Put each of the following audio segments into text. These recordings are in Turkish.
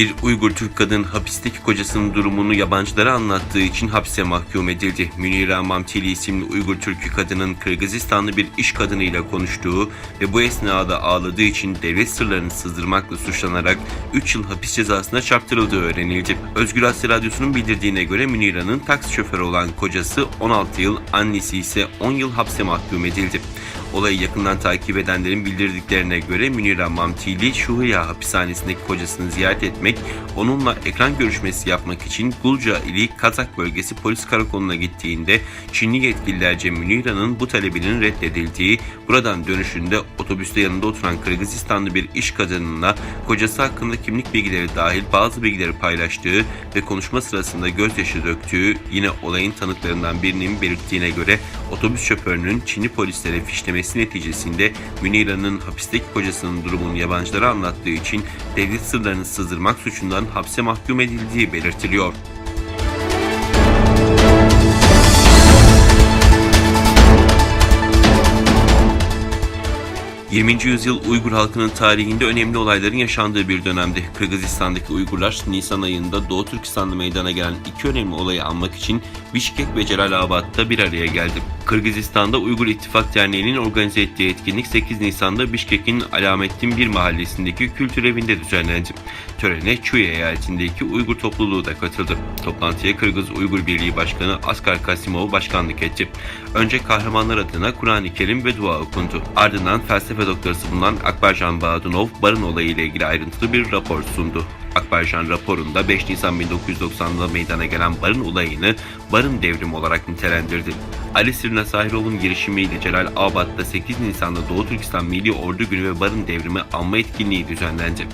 Bir Uygur Türk kadın hapisteki kocasının durumunu yabancılara anlattığı için hapse mahkum edildi. Münira Mamtili isimli Uygur Türk kadının Kırgızistanlı bir iş kadınıyla konuştuğu ve bu esnada ağladığı için devlet sırlarını sızdırmakla suçlanarak 3 yıl hapis cezasına çarptırıldığı öğrenildi. Özgür Asya Radyosu'nun bildirdiğine göre Münira'nın taksi şoförü olan kocası 16 yıl, annesi ise 10 yıl hapse mahkum edildi. Olayı yakından takip edenlerin bildirdiklerine göre Münira Mamtili Şuhuya hapishanesindeki kocasını ziyaret etmek, onunla ekran görüşmesi yapmak için Gulca ili Kazak bölgesi polis karakoluna gittiğinde Çinli yetkililerce Münira'nın bu talebinin reddedildiği, buradan dönüşünde otobüste yanında oturan Kırgızistanlı bir iş kadınına kocası hakkında kimlik bilgileri dahil bazı bilgileri paylaştığı ve konuşma sırasında gözyaşı döktüğü yine olayın tanıklarından birinin belirttiğine göre otobüs şoförünün Çinli polislere fişlemesi neticesinde Münira'nın hapisteki kocasının durumunu yabancılara anlattığı için devlet sırlarını sızdırmak suçundan hapse mahkum edildiği belirtiliyor. ...20. yüzyıl Uygur halkının tarihinde önemli olayların yaşandığı bir dönemdi. Kırgızistan'daki Uygurlar Nisan ayında Doğu Türkistan'da meydana gelen iki önemli olayı anmak için Bişkek ve Celalabad'da bir araya geldi. Kırgızistan'da Uygur İttifak Derneği'nin organize ettiği etkinlik 8 Nisan'da Bişkek'in Alamettin bir mahallesindeki kültür evinde düzenlendi. Törene Çuy eyaletindeki Uygur topluluğu da katıldı. Toplantıya Kırgız Uygur Birliği Başkanı Askar Kasimov başkanlık etti. Önce kahramanlar adına Kur'an-ı Kerim ve dua okundu. Ardından felsefe doktorası bulunan Akbarcan Bağdunov barın olayı ile ilgili ayrıntılı bir rapor sundu. Akbarjan raporunda 5 Nisan 1990'da meydana gelen barın olayını barın devrimi olarak nitelendirdi. Ali Sirna Sahirov'un girişimiyle Celal Abad'da 8 Nisan'da Doğu Türkistan Milli Ordu Günü ve barın devrimi anma etkinliği düzenlendi.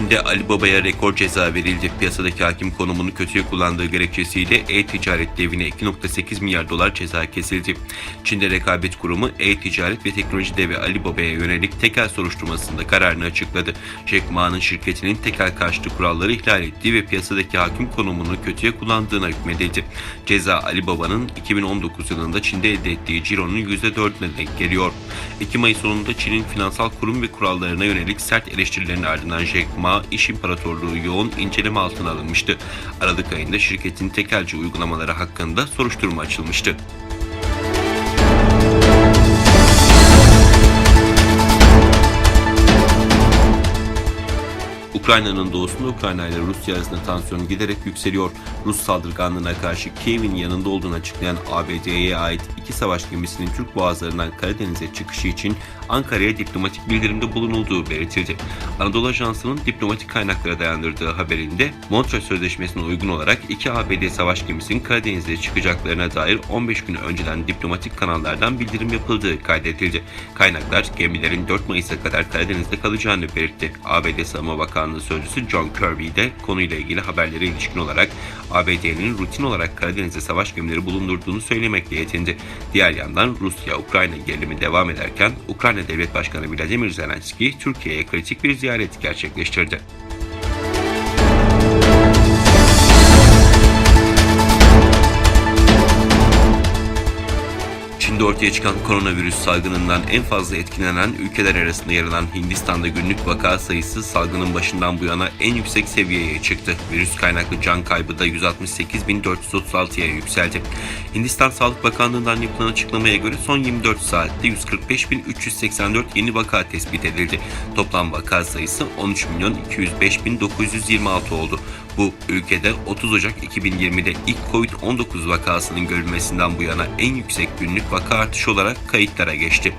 Çin'de Ali Baba'ya rekor ceza verildi. Piyasadaki hakim konumunu kötüye kullandığı gerekçesiyle e-ticaret devine 2.8 milyar dolar ceza kesildi. Çin'de rekabet kurumu e-ticaret ve teknoloji devi Ali Baba'ya yönelik tekel soruşturmasında kararını açıkladı. Jack Ma'nın şirketinin tekel karşıtı kuralları ihlal ettiği ve piyasadaki hakim konumunu kötüye kullandığına hükmedildi. Ceza Ali Baba'nın 2019 yılında Çin'de elde ettiği cironun %4'üne denk geliyor. Ekim ayı sonunda Çin'in finansal kurum ve kurallarına yönelik sert eleştirilerin ardından Jack Ma İş İmparatorluğu yoğun inceleme altına alınmıştı. Aralık ayında şirketin tekelci uygulamaları hakkında soruşturma açılmıştı. Ukrayna'nın doğusunda Ukrayna ile Rusya arasında tansiyon giderek yükseliyor. Rus saldırganlığına karşı Kiev'in yanında olduğunu açıklayan ABD'ye ait iki savaş gemisinin Türk boğazlarından Karadeniz'e çıkışı için Ankara'ya diplomatik bildirimde bulunulduğu belirtildi. Anadolu Ajansı'nın diplomatik kaynaklara dayandırdığı haberinde Montreux Sözleşmesi'ne uygun olarak iki ABD savaş gemisinin Karadeniz'e çıkacaklarına dair 15 gün önceden diplomatik kanallardan bildirim yapıldığı kaydedildi. Kaynaklar gemilerin 4 Mayıs'a kadar Karadeniz'de kalacağını belirtti. ABD Savunma Bakanlığı Sözcüsü John Kirby de konuyla ilgili haberlere ilişkin olarak ABD'nin rutin olarak Karadeniz'de savaş gemileri bulundurduğunu söylemekle yetindi. Diğer yandan Rusya-Ukrayna gerilimi devam ederken Ukrayna Devlet Başkanı Vladimir Zelenski Türkiye'ye kritik bir ziyaret gerçekleştirdi. Çin'de ortaya çıkan koronavirüs salgınından en fazla etkilenen ülkeler arasında yer alan Hindistan'da günlük vaka sayısı salgının başından bu yana en yüksek seviyeye çıktı. Virüs kaynaklı can kaybı da 168.436'ya yükseldi. Hindistan Sağlık Bakanlığı'ndan yapılan açıklamaya göre son 24 saatte 145.384 yeni vaka tespit edildi. Toplam vaka sayısı 13.205.926 oldu. Bu ülkede 30 Ocak 2020'de ilk Covid-19 vakasının görülmesinden bu yana en yüksek günlük vaka artışı olarak kayıtlara geçti.